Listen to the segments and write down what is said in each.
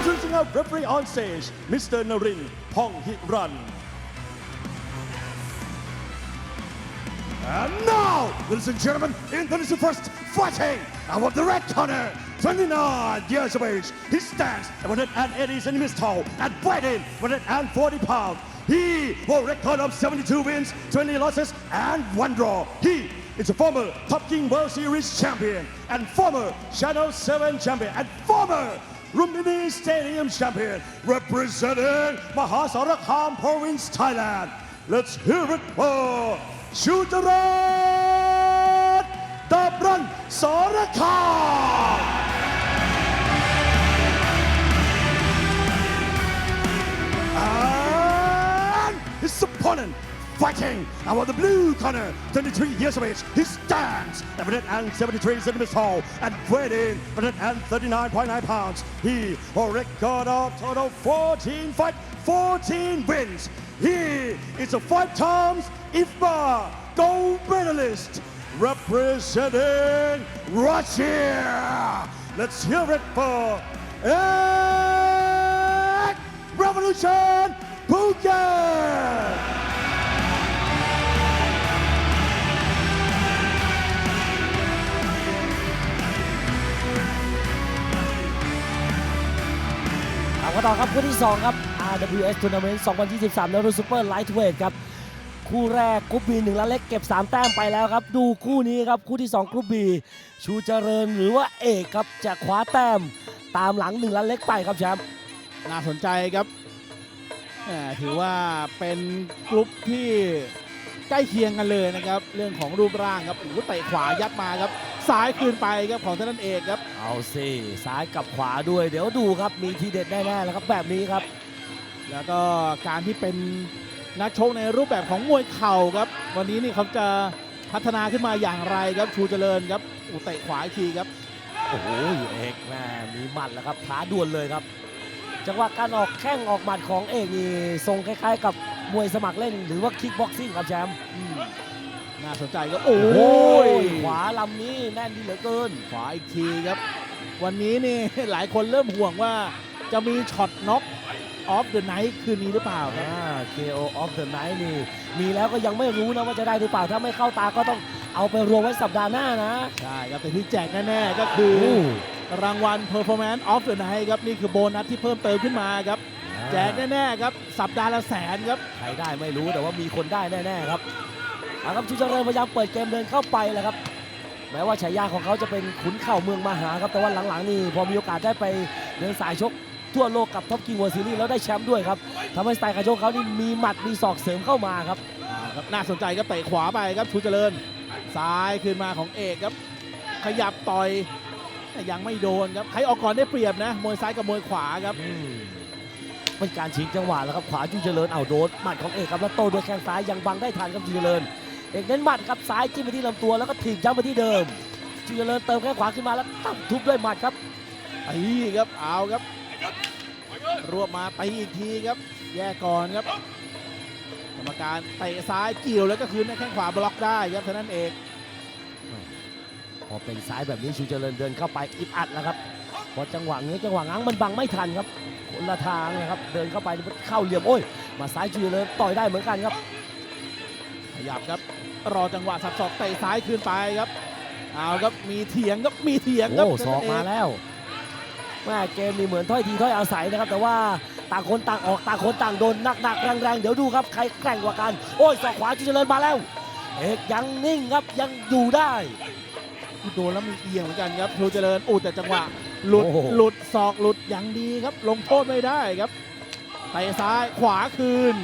Introducing our referee on stage, Mr. Narin Pong Hit Run. And now, ladies and gentlemen, in the first fighting, out of the red corner, 29 years of age, he stands at 180 centimeters tall and weighing 140 pounds. He a record of 72 wins, 20 losses, and one draw. He is a former Top King World Series champion and former Channel 7 champion and former Rumini Stadium champion representing Mahasarakham province, Thailand. Let's hear it for Shootarat Dabran Sarakham. And his opponent fighting out of the blue corner, 23 years of age. He stands at 173 centimeters tall and weighing 139.9 pounds. He a record of total 14 fight, 14 wins. He is a five times IFMA gold medalist representing Russia. Let's hear it for Ed Revolution เอาต่อครับคู่ที่ 2 ครับ RWS Tournament 2023 แล้วรุ่นซูเปอร์ไลท์เวทครับ คู่แรกกรุ๊ปบีหนึ่งละเล็กเก็บ 3 แต้มไปแล้วครับ ดูคู่นี้ครับ คู่ที่ 2กรุ๊ปบีชูเจริญหรือว่าเอกครับ จะคว้าแต้มตามหลังหนึ่งละเล็กไปครับแชมป์น่าสนใจครับถือว่าเป็นกลุ่มที่ ใกล้เคียงกันเลยนะครับ เรื่องของรูปร่างครับโอ้โหเตะขวายัดมาครับซ้ายคืนไปครับของท่านนั่นเองครับ เอาสิซ้ายกับขวาด้วย เดี๋ยวดูครับมีทีเด็ดแน่ๆแล้วครับแบบนี้ครับ แล้วก็การที่เป็นนักชกในรูปแบบของมวยเข่าครับ วันนี้นี่เขาจะพัฒนาขึ้นมาอย่างไรครับชูเจริญครับอุเตะขวาอีกทีครับ โอ้โหเอกแม่มีหมัดแล้วครับท้าดวลเลยครับ จังหวะการออกแข้งออกหมัดของเอกนี่ทรงคล้ายๆ กับมวยสมัครเล่นหรือว่าคิกบ็อกซิ่งครับแชมป์อืมน่าสนใจครับ โอ้โอ้ยยขวาลำนี้แน่นดีเหลือเกิน ขวาอีกทีครับ วันนี้นี่หลายคนเริ่มห่วงว่าจะมีช็อตน็อกออฟเดอะไนท์คืนนี้หรือเปล่าครับอ่า KO of the night นี่ มีแล้วก็ยังไม่รู้นะว่าจะได้หรือเปล่า ถ้าไม่เข้าตาก็ต้องเอาไปรวมไว้สัปดาห์หน้านะ ใช่ครับแต่ที่แจกแน่ๆก็คือโอ้ รางวัล Performance of the Night ครับ นี่คือโบนัสที่เพิ่มเติมขึ้นมาครับ แจกแน่ๆครับ สัปดาห์ละแสนครับ ใครได้ไม่รู้แต่ว่ามีคนได้แน่ๆครับเอาครับชูเจริญพยายามเปิดเกมเดินเข้าไปแหละครับ แม้ว่าฉายาของเขาจะเป็นขุนเข่าเมืองมหาครับ แต่ว่าหลังๆนี่พอมีโอกาสได้ไปเดินสายชกทั่วโลกกับท็อปกิงวอร์ซีรีส์แล้วได้แชมป์ด้วยครับทำให้สไตล์การชกเขานี่มีหมัดมีศอกเสริมเข้ามาครับอ่าครับน่าสนใจครับเตะขวาไปครับชูเจริญ ซ้ายคืนมาของเอกครับ ขยับต่อย แต่ยังไม่โดนครับใครออกก่อนได้เปรียบนะมวยซ้ายกับมวยขวาครับเป็นการชิงจังหวะแล้วครับขวาจูเจริญเอาโดนหมัดของเอกครับแล้วโต้ด้วยแข้งซ้ายยังบังได้ทันครับจูเจริญ เอกเน้นหมัดครับซ้ายจิ้มไปที่ลำตัวแล้วก็ถีบย้ำไปที่เดิมจูเจริญเติมแข้งขวาขึ้นมาแล้วตั้งทุบด้วยหมัดครับตีครับเอาครับ รวบมาตีอีกทีครับ แยกก่อนครับกรรมการเตะซ้ายเกี่ยวแล้วก็คืนให้แข้งขวาบล็อกได้ครับเท่านั้นเอง พอเป็นซ้ายแบบนี้ชูเจริญเดินเข้าไปอิดอัดแล้วครับ พอจังหวะนี้จังหวะง้างมันบังไม่ทันครับคนละทางนะครับเดินเข้าไปเข้าเหลี่ยมโอ้ย มาซ้ายชูเจริญต่อยได้เหมือนกันครับขยับครับรอจังหวะสับศอกเตะซ้ายคืนไปครับเอาครับมีเถียงครับมีเถียงครับโอ้ศอกมาแล้วแม่เกมนี่เหมือนถ้อยทีถ้อยอาศัยนะครับ แต่ว่าต่างคนต่างออกต่างคนต่างโดนหนักๆแรงๆเดี๋ยวดูครับใครแกร่งกว่ากัน โอ้ยศอกขวาชูเจริญมาแล้ว เอกยังนิ่งครับยังอยู่ได้ โดนแล้วมีเอียงเหมือนกันครับชูเจริญอู้แต่จังหวะหลุดโอ้โห หลุดศอกหลุดอย่างดีครับ ลงโทษไม่ได้ครับเตะซ้ายขวาคืน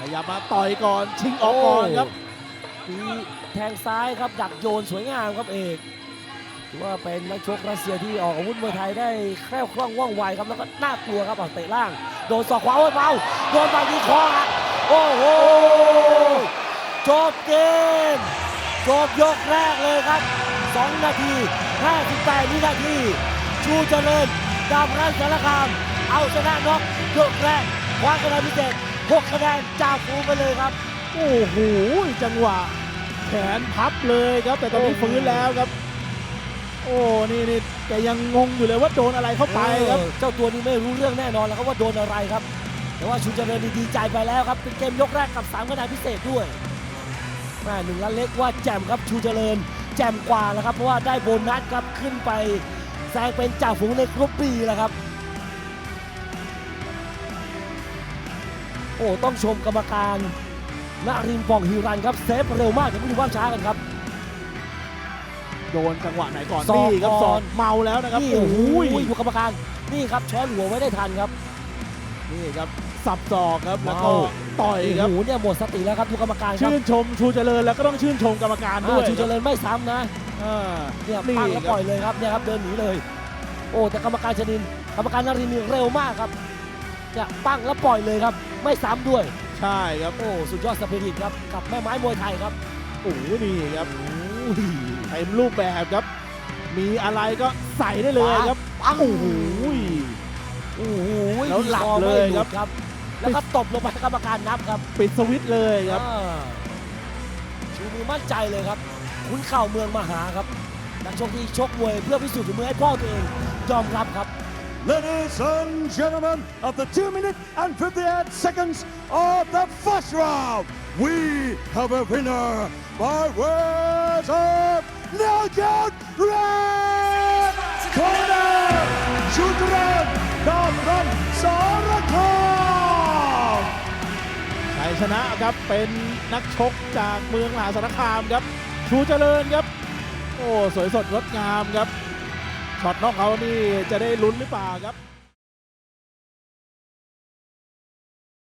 ขยับมาต่อยก่อนชิงออกก่อนครับมีแทงซ้ายครับดักโยนสวยงามครับเอกถือว่าเป็นนักชกรัสเซียที่ออกอาวุธมวยไทยได้แคล่วคล่องว่องไวครับแล้วก็น่ากลัวครับเอาเตะล่าง โดนศอกขวาโอ้ยเบาโดนบางทีคอหักโอ้โหจบเกมจบยกแรกเลยครับ 2 นาที 58วินาที ชูเจริญดาบรันสารคาม เอาชนะน็อกยกแรกคว้าคะแนนพิเศษ6คะแนนจากฟูไปเลยครับ โอ้โหจังหวะแขนพับเลยครับ แต่ตอนนี้ฟื้นแล้วครับ โอ้นี่นี่แกยังงงอยู่เลยว่าโดนอะไรเข้าไปครับเออเจ้าตัวนี้ไม่รู้เรื่องแน่นอนแล้วครับว่าโดนอะไรครับ แต่ว่าชูเจริญนี่ดีใจไปแล้วครับ เป็นเกมยกแรกกับ3คะแนนพิเศษด้วยแม่หนึ่งล้านเล็กว่าแจ่มครับชูเจริญแจ่มกว่าแล้วครับ เพราะว่าได้โบนัสครับขึ้นไปแซงเป็นจ่าฝูงในกรุ๊ปบีแล้วครับ โอ้ต้องชมกรรมการนารินทร์ปองฮิรันครับเซฟเร็วมากเดี๋ยวไปดูภาพช้ากันครับโดนจังหวะไหนก่อนศอกนี่ครับก่สออนงเมาแล้วนะครับนี่โอ้โอ้โหโหดูกรรมการนี่ครับช้อนหัวไว้ได้ทันครับ นี่ครับสับศอกครับแล้วก็ว้าวต่อยครับโอ้โหเนี่ยหมดสติแล้วครับดูกรรมการครับชื่นชมชูเจริญแล้วก็ต้องชื่นชมกรรมการด้อ่าวยชูเจริญไม่ซ้ำนะอ่าเนี่ยนี่ปังแล้วครับปล่อยเลยครับเนี่ยครับเดินหนีเลย โอ้แต่กรรมการชนินกรรมการนรินทร์นี่เร็วมากครับเนี่ยปังแล้วปล่อยเลยครับ ไม่ซ้ำด้วย ใช่ครับโอ้สุดยอดสปิริตครับกับแม่ไม้มวยไทยครับโอ้โหนี่ครับโอ้ยเต็มรูปแบบครับ มีอะไรก็ใส่ได้เลยครับปังโอ้โห โอ้โหแล้วหลับคอไม่เลยหครับครับ แล้วก็ตบลงไปกรรมการนับครับ ปิดสวิตช์เลยครับอ่าชูมือมั่นใจเลยครับ คุ้นเข่าเมืองมหาครับ นักชกที่ชกมวยเพื่อพิสูจน์ฝีมือให้พ่อตัวเองยอมรับครับ Ladies and gentlemen, after 2 minutes and 58 seconds of the first round, we have a winner by words of knockout red corner, ชนะครับเป็นนักชกจากเมืองมหาสารคามครับ ชูเจริญครับ โอ้ สวยสดงดงามครับช็อตนอกเขานี่จะได้ลุ้นหรือเปล่าครับ